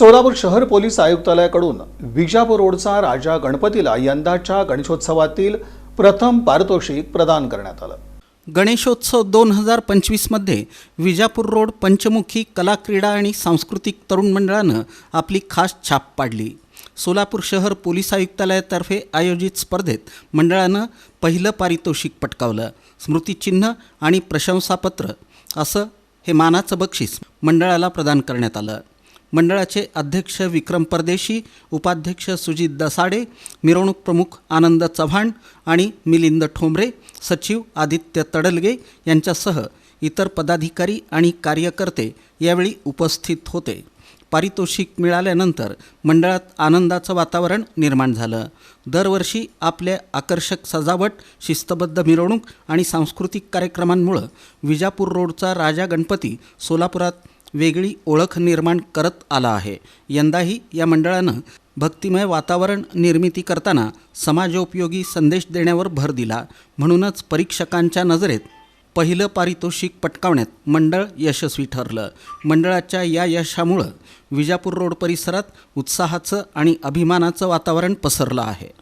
सोलापूर शहर पोलीस आयुक्तालयाकडून विजापूर रोडचा राजा गणपतीला यंदाच्या गणेशोत्सवातील प्रथम पारितोषिक प्रदान करण्यात आलं. गणेशोत्सव दोन हजार पंचवीसमध्ये विजापूर रोड पंचमुखी कला क्रीडा आणि सांस्कृतिक तरुण मंडळानं आपली खास छाप पाडली. सोलापूर शहर पोलीस आयुक्तालयातर्फे आयोजित स्पर्धेत मंडळानं पहिलं पारितोषिक पटकावलं. स्मृतिचिन्ह आणि प्रशंसापत्र असं हे मानाचं बक्षीस मंडळाला प्रदान करण्यात आलं. मंडळाचे अध्यक्ष विक्रम परदेशी उपाध्यक्ष सुजित दसाडे मिरवणूक प्रमुख आनंद चव्हाण आणि मिलिंद ठोंबरे सचिव आदित्य तडलगे यांच्यासह इतर पदाधिकारी आणि कार्यकर्ते यावेळी उपस्थित होते. पारितोषिक मिळाल्यानंतर मंडळात आनंदाचं वातावरण निर्माण झालं. दरवर्षी आपल्या आकर्षक सजावट शिस्तबद्ध मिरवणूक आणि सांस्कृतिक कार्यक्रमांमुळं विजापूर रोडचा राजा गणपती सोलापुरात वेगळी ओळख निर्माण करत आला आहे. यंदाही या मंडळानं भक्तिमय वातावरण निर्मिती करताना समाजोपयोगी संदेश देण्यावर भर दिला. म्हणूनच परीक्षकांच्या नजरेत पहिलं पारितोषिक पटकावण्यात मंडळ यशस्वी ठरलं. मंडळाच्या या यशामुळं विजापूर रोड परिसरात उत्साहाचं आणि अभिमानाचं वातावरण पसरलं आहे.